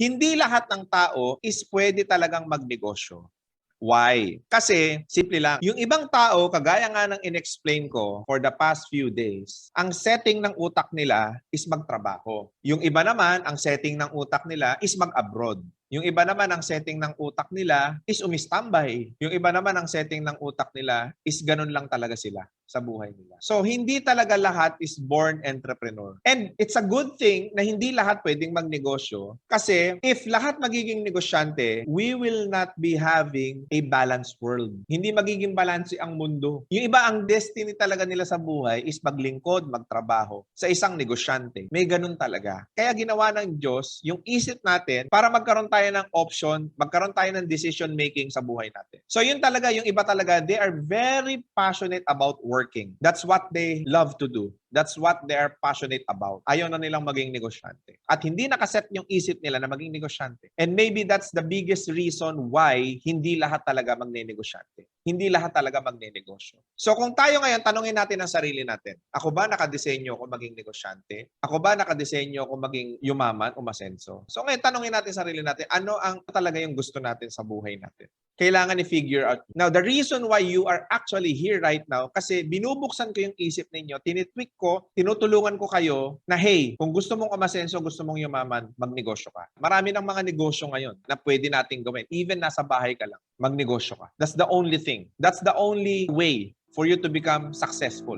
hindi lahat ng tao is pwede talagang magnegosyo. Why? Kasi, simple lang, yung ibang tao, kagaya nga ng inexplain ko for the past few days, ang setting ng utak nila is magtrabaho. Yung iba naman, ang setting ng utak nila is mag-abroad. Yung iba naman, ang setting ng utak nila is umistambay. Yung iba naman, ang setting ng utak nila is ganun lang talaga sila sa buhay nila. So, hindi talaga lahat is born entrepreneur. And it's a good thing na hindi lahat pwedeng magnegosyo kasi if lahat magiging negosyante, we will not be having a balanced world. Hindi magiging balance ang mundo. Yung iba, ang destiny talaga nila sa buhay is maglingkod, magtrabaho sa isang negosyante. May ganun talaga. Kaya ginawa ng Diyos yung isip natin para magkaroon tayo ng option, magkaroon tayo ng decision making sa buhay natin. So yun talaga, yung iba talaga, they are very passionate about working. That's what they love to do. That's what they are passionate about. Ayaw na nilang maging negosyante. At hindi nakaset yung isip nila na maging negosyante. And maybe that's the biggest reason why hindi lahat talaga magne-negosyante. Hindi lahat talaga magne-negosyo. So kung tayo ngayon, tanungin natin ang sarili natin. Ako ba nakadesenyo ko maging negosyante? Ako ba nakadesenyo ko maging yumaman o masenso? So ngayon, tanungin natin sarili natin, ano ang talaga yung gusto natin sa buhay natin? Kailangan i-figure out. Now, the reason why you are actually here right now, kasi binubuksan ko yung isip ninyo, tinitweak ko, tinutulungan ko kayo na, hey, kung gusto mong umasenso, gusto mong yumaman, magnegosyo ka. Marami ng mga negosyo ngayon na pwede nating gawin. Even nasa bahay ka lang, magnegosyo ka. That's the only thing. That's the only way for you to become successful.